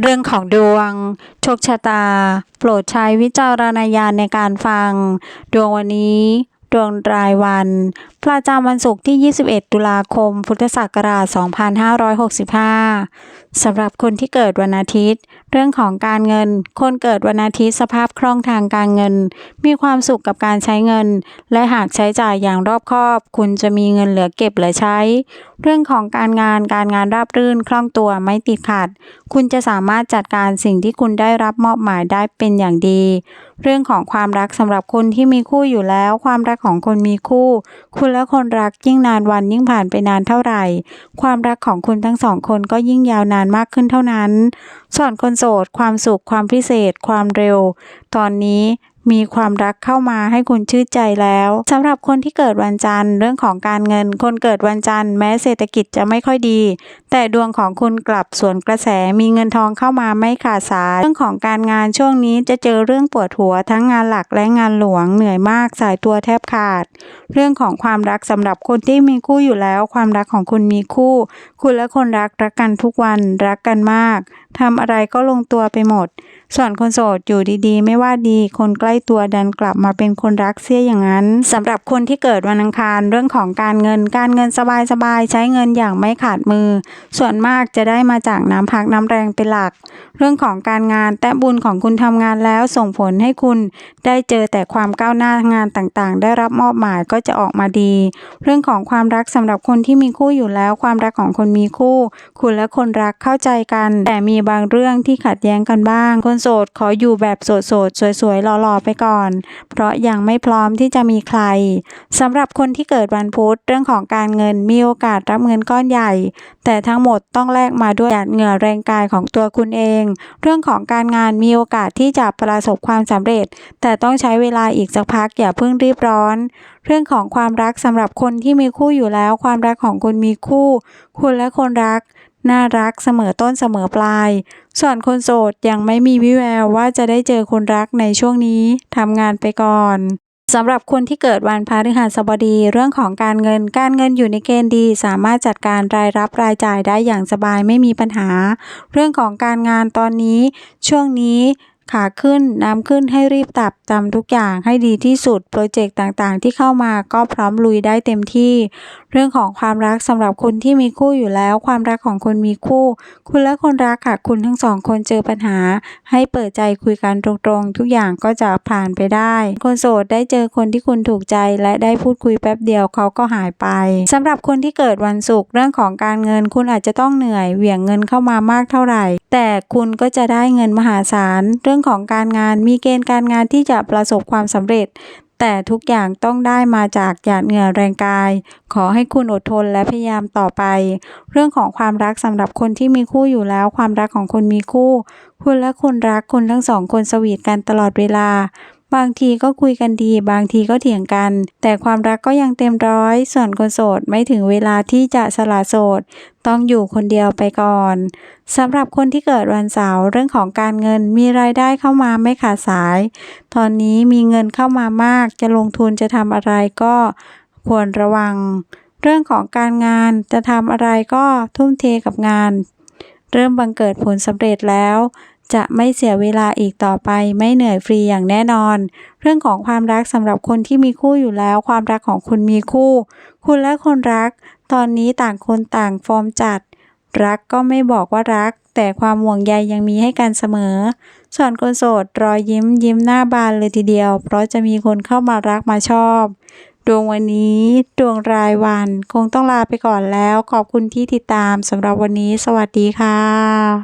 เรื่องของดวง โชคชะตา โปรดใช้วิจารณญาณในการฟัง ดวงวันนี้ ดวงรายวัน ประจำวันศุกร์ที่ 21 ตุลาคม พุทธศักราช 2565 สำหรับคนที่เกิดวันอาทิตย์ เรื่องของการเงิน คนเกิดวันอาทิตย์สภาพคล่องทางการเงิน มีความสุขกับการใช้เงิน และหากใช้จ่ายอย่างรอบคอบ คุณจะมีเงินเหลือเก็บเหลือใช้ เรื่องของการงานการงานราบรื่นคล่องตัวไม่ติดขัด คุณจะสามารถจัดการสิ่งที่คุณได้รับมอบหมายได้เป็นอย่างดี เรื่องของความรักสำหรับคนที่มีคู่อยู่แล้ว ความรักของคนมีคู่ คุณและคนรักยิ่งนานวันยิ่งผ่านไปนานเท่าไหร่ ความรักของคุณทั้งสองคนก็ยิ่งยาวนานมากขึ้นเท่านั้นส่วนคนโสดความสุขความพิเศษ ความเร็ว ตอนนี้มีความรักเข้ามาให้คุณชื่นใจแล้วสำหรับคนที่เกิดวันจันทร์เรื่องของการเงิน คนเกิดวันจันทร์แม้เศรษฐกิจจะไม่ค่อยดี แต่ดวงของคุณกลับสวนกระแสมีเงินทองเข้ามาไม่ขาดสายเรื่องของการงานช่วงนี้จะเจอเรื่องปวดหัวทั้งงานหลักและงานหลวงเหนื่อยมากสายตัวแทบขาด เรื่องของความรักสำหรับคนที่มีคู่อยู่แล้ว ความรักของคุณมีคู่ คุณและคนรักรักกันทุกวันรักกันมาก ทำอะไรก็ลงตัวไปหมด ส่วนคนโสดอยู่ดีๆ ไม่ว่าดีคนใกล้ตัวดันกลับมาเป็นคนรักเสียอย่างนั้นสำหรับคนที่เกิดวันอังคารเรื่องของการเงินการเงินสบายๆใช้เงินอย่างไม่ขาดมือ ส่วนมากจะได้มาจากน้ำพักน้ำแรงเป็นหลัก เรื่องของการงานแต่บุญของคุณทำงานแล้วส่งผลให้คุณได้เจอแต่ความก้าวหน้างานต่างๆ ได้รับมอบหมายก็จะออกมาดี เรื่องของความรักสำหรับคนที่มีคู่อยู่แล้ว ความรักของคนมีคู่ คุณและคนรักเข้าใจกัน แต่มีบางเรื่องที่ขัดแย้งกันบ้าง คนโสดขออยู่แบบโสดๆ สวยๆ หล่อๆ ไปก่อน เพราะยังไม่พร้อมที่จะมีใครสำหรับคนที่เกิดวันพุธเรื่องของการเงินมีโอกาสรับเงินก้อนใหญ่ แต่ทั้งหมดต้องแลกมาด้วยหยาดเหงื่อแรงกายของตัวคุณเอง เรื่องของการงานมีโอกาสที่จะประสบความสำเร็จ แต่ต้องใช้เวลาอีกสักพักอย่าเพิ่งรีบร้อน เรื่องของความรักสำหรับคนที่มีคู่อยู่แล้ว ความรักของคุณมีคู่ คุณและคนรัก น่ารักเสมอต้นเสมอปลาย ส่วนคนโสดยังไม่มีวิแววว่าจะได้เจอคนรักในช่วงนี้ทำงานไปก่อนสำหรับคนที่เกิดวันพฤหัสบดีเรื่องของการเงินการเงินอยู่ในเกณฑ์ดี สามารถจัดการรายรับรายจ่ายได้อย่างสบายไม่มีปัญหา เรื่องของการงานตอนนี้ ช่วงนี้ ขาขึ้นน้ำขึ้นให้รีบตับจำทุกอย่างให้ดีที่สุด โปรเจกต์ต่างๆ ที่เข้ามาก็พร้อมลุยได้เต็มที่ เรื่องของความรักสำหรับคนที่มีคู่อยู่แล้ว ความรักของคนมีคู่ คุณและคนรักค่ะคุณทั้งสองคนเจอปัญหา ให้เปิดใจคุยกันตรงๆ ทุกอย่างก็จะผ่านไปได้ คนโสดได้เจอคนที่คุณถูกใจและได้พูดคุยแป๊บเดียวเขาก็หายไปสำหรับคนที่เกิดวันศุกร์เรื่องของการเงินคุณอาจจะต้องเหนื่อยเหวี่ยงเงินเข้ามามากเท่าไหร่ แต่คุณก็จะได้เงินมหาศาลเรื่องรื่องของการงานมีเกณฑ์การงานที่จะประสบความสำเร็จ แต่ทุกอย่างต้องได้มาจากหยาดเหงื่อแรงกาย ขอให้คุณอดทนและพยายามต่อไป เรื่องของความรักสำหรับคนที่มีคู่อยู่แล้ว ความรักของคนมีคู่ คุณและคนรักคุณทั้งสองคนสวีทกันตลอดเวลา บางทีก็คุยกันดี บางทีก็เถียงกัน แต่ความรักก็ยังเต็มร้อย ส่วนคนโสดไม่ถึงเวลาที่จะสละโสด ต้องอยู่คนเดียวไปก่อนสำหรับคนที่เกิดวันเสาร์เรื่องของการเงินมีรายได้เข้ามาไม่ขาดสาย ตอนนี้มีเงินเข้ามามาก จะลงทุนจะทำอะไรก็ควรระวัง เรื่องของการงานจะทำอะไรก็ทุ่มเทกับงาน เริ่มบังเกิดผลสำเร็จแล้ว จะไม่เสียเวลาอีกต่อไปไม่เหนื่อยฟรีอย่างแน่นอน เรื่องของความรักสำหรับคนที่มีคู่อยู่แล้ว ความรักของคุณมีคู่ คุณและคนรัก ตอนนี้ต่างคนต่างฟอร์มจัด รักก็ไม่บอกว่ารัก แต่ความห่วงใยยังมีให้กันเสมอ ส่วนคนโสดรอยยิ้มยิ้มหน้าบานเลยทีเดียว เพราะจะมีคนเข้ามารักมาชอบดวงวันนี้ดวงรายวัน คงต้องลาไปก่อนแล้ว ขอบคุณที่ติดตามสำหรับวันนี้ สวัสดีค่ะ